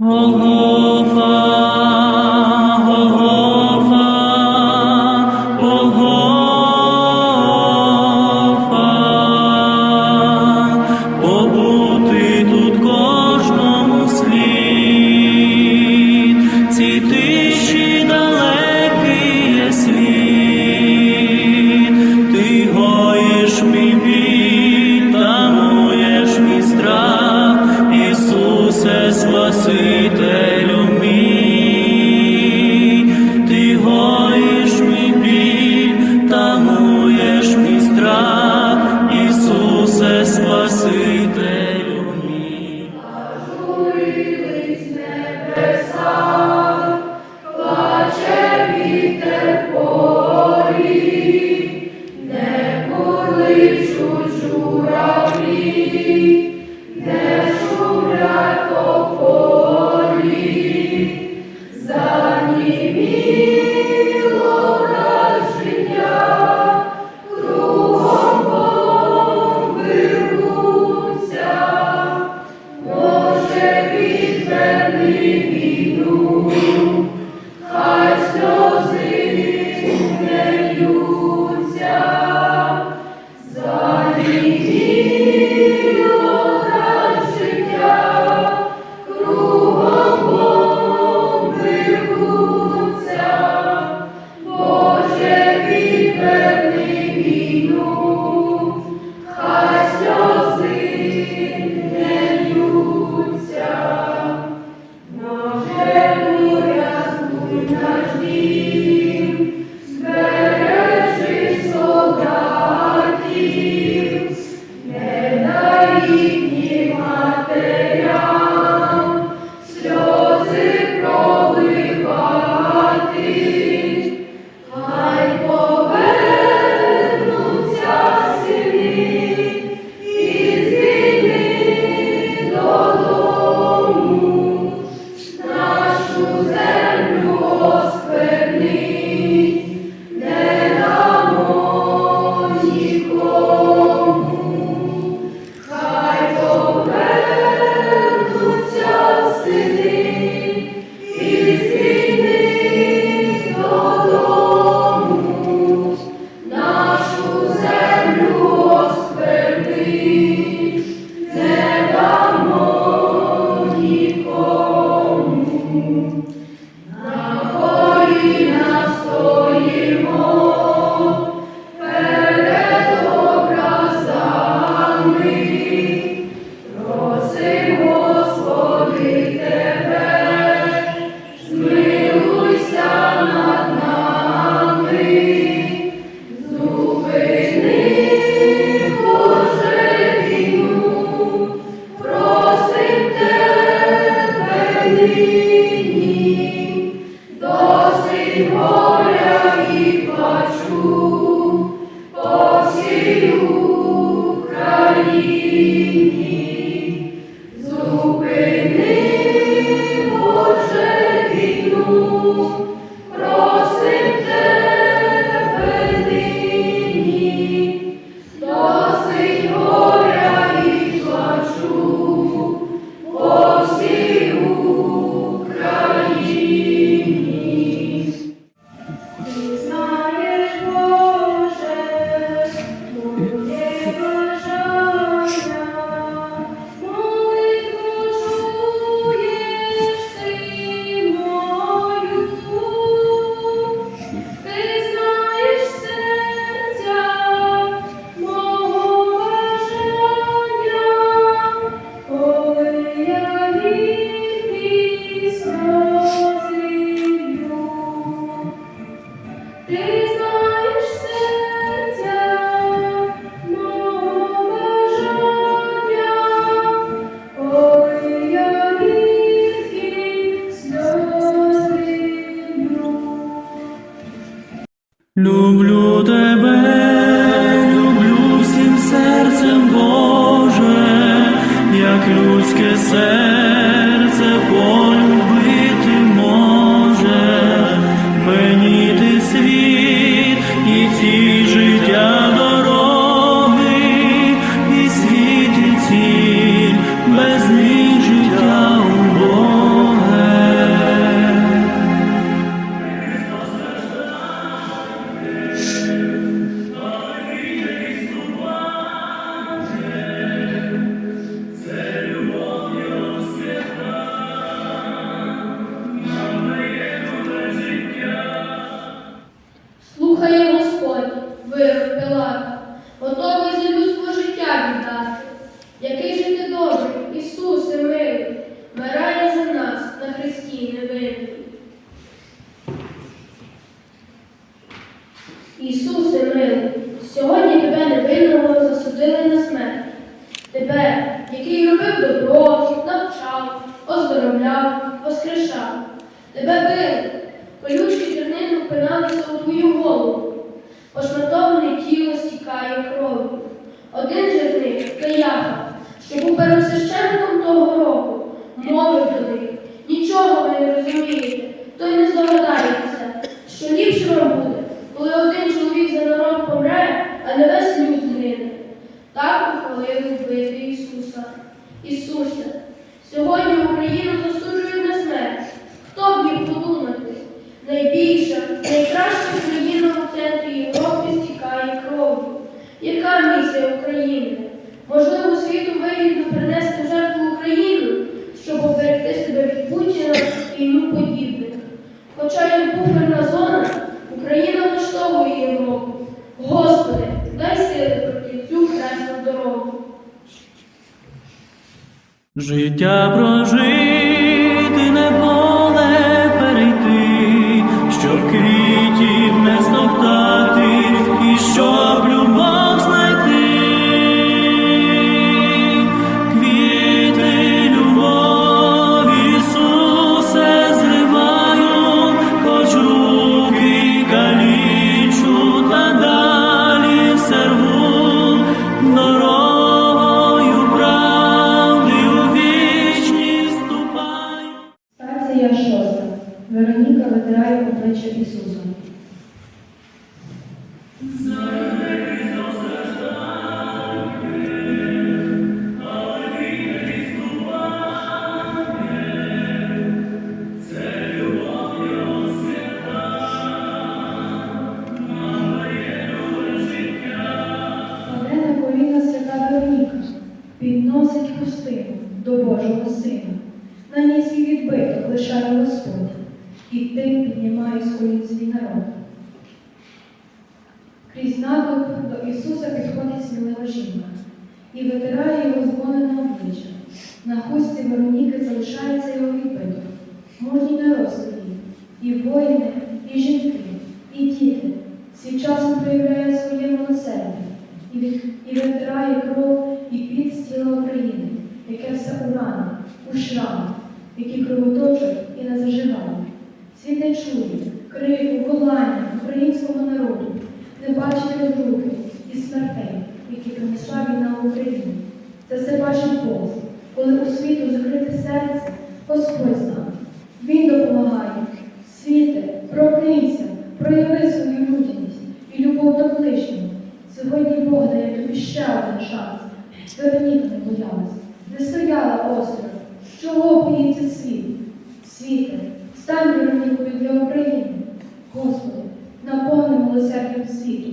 O тебе, люблю всім серцем Боже, як людське серце Remember και тобі ще один шанс. Вероніка не боялась, не стояла осторонь. Чого боїться світ? світи, стань Веронікові для України. Господи, наповни милосердям світу.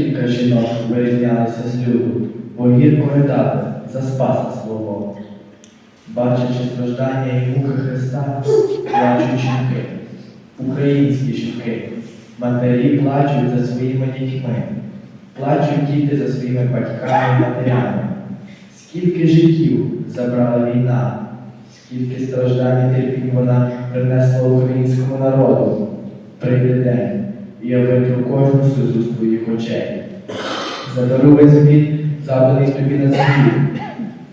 кілька жінок вирізнялися з люду, бо гірко ридали за Спаса свого. Бачачи страждання і муки Христа, плачуть жінки, українські жінки, матері плачуть за своїми дітьми, плачуть діти за своїми батьками і матерями. Скільки життів забрала війна, скільки страждань і терпінь вона принесла українському народу, прийде день я витру кожну сльозу з твоїх очей. Задаруй світ, заданий тобі на світ.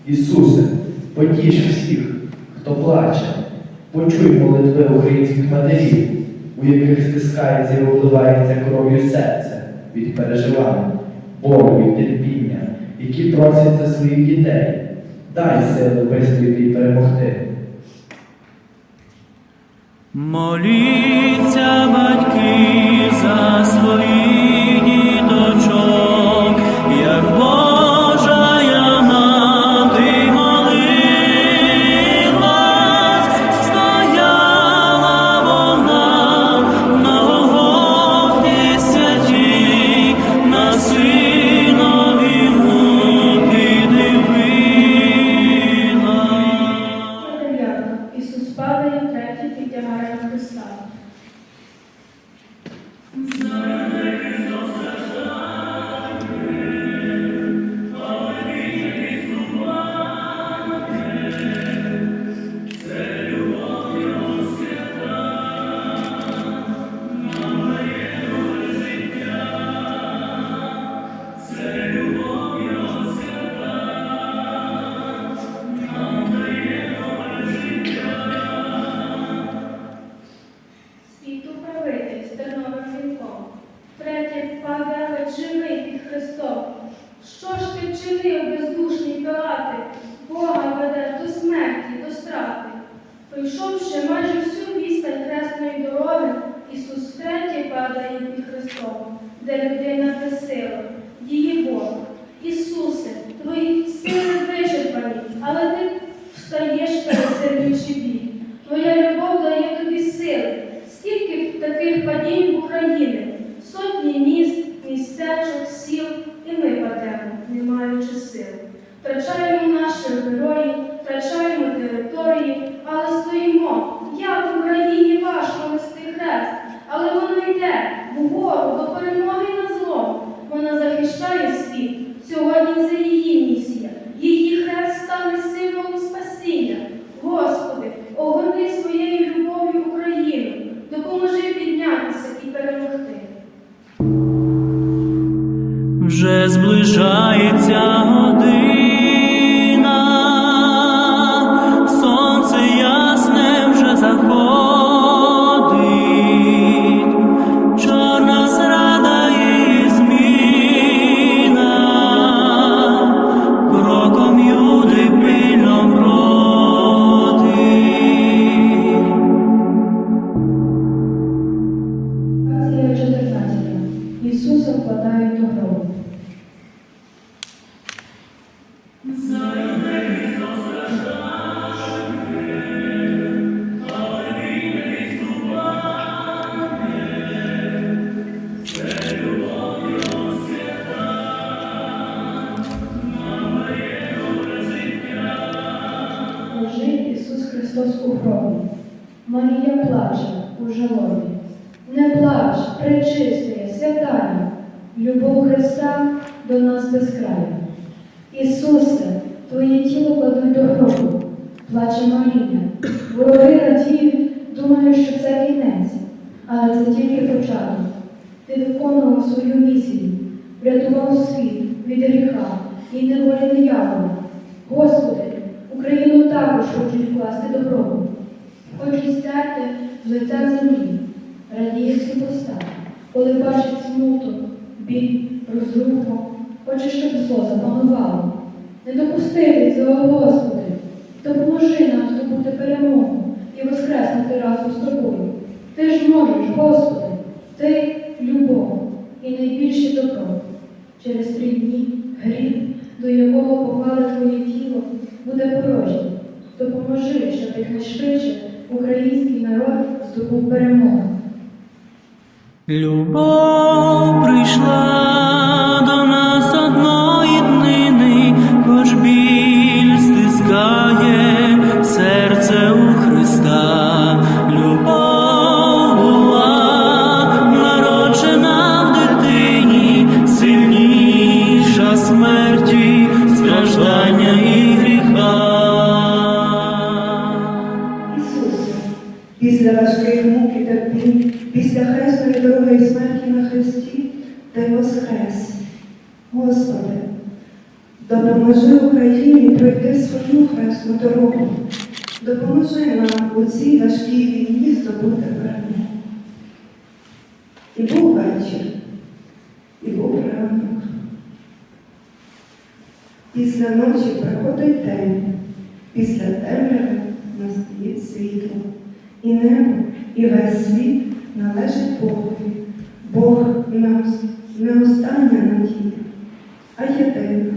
Ісусе, потіш всіх, хто плаче, почуй молитви українських матерів, у яких стискається і обливається кров'ю серце від переживання, болю і терпіння, які просять за своїх дітей. Дай сили вистояти і перемогти. Моліться, батьки за свої. паде чини під Христом. Що ж ти вчинив, бездушний Пилати, Бога веде до смерті, до страти? Пройшовши майже всю вістань хресної дороги, Ісус втретє падає під Христом, де людина безсила. Втрачаємо наших героїв, втрачаємо території, але стоїмо. Як в Україні важко нести хрест, але воно йде вгору до світ від гріха і неволі диявола. Господи, Україну також хочуть вкласти до гробу. Хочуть стерти з лиця землі, радіє всі постати, коли бачить смуток, біль, розруху, хоче, щоб зло запанувало. Не допусти цього, Господи, допоможи нам здобути перемогу і воскреснути разом з тобою. Ти ж можеш, Господи, ти любов і найбільше добро. Через три дні гріх, до якого повали твоє тіло, буде порожнім. Допоможи, щоб якнайшвидше український народ здобув перемогу. Любов прийшла після важких мук і терпінь, після хресної дороги і смерті на хресті, Ти воскрес. Господи, допоможи Україні пройти свою хресну дорогу. Допоможи нам у цій важкій війні здобути перемогу. І був вечір, і був ранок. Після ночі приходить день, після темряви настає світло. І небо, і весь світ належить Богові. Бог нам не остання надія, а єдина.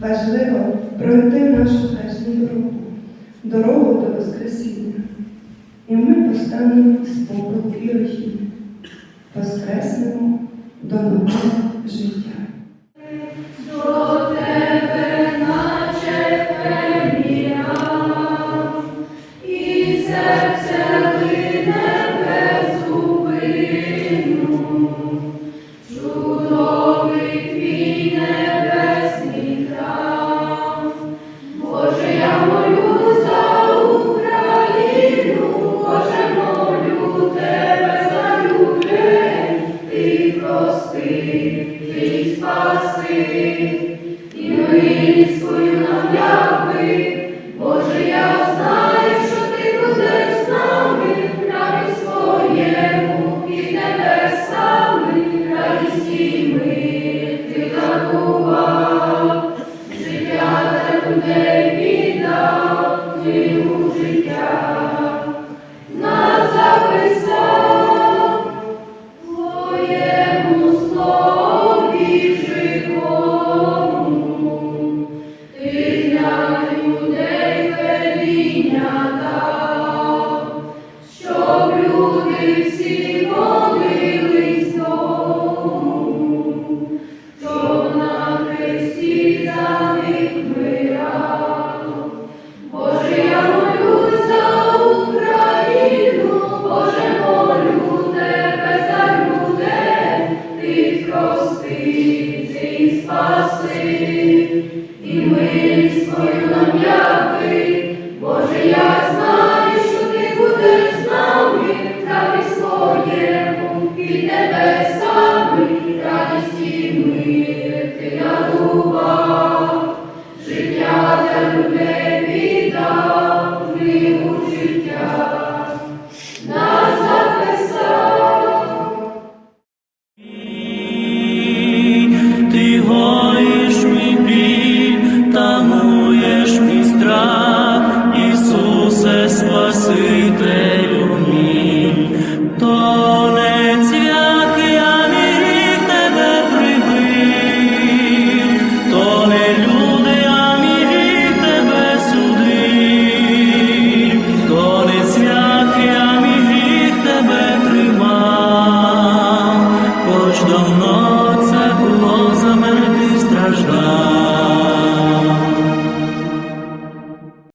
Важливо пройти нашу хресну дорогу, дорогу до Воскресіння. І ми постанемо попелу і руїни, воскреснемо до нового життя.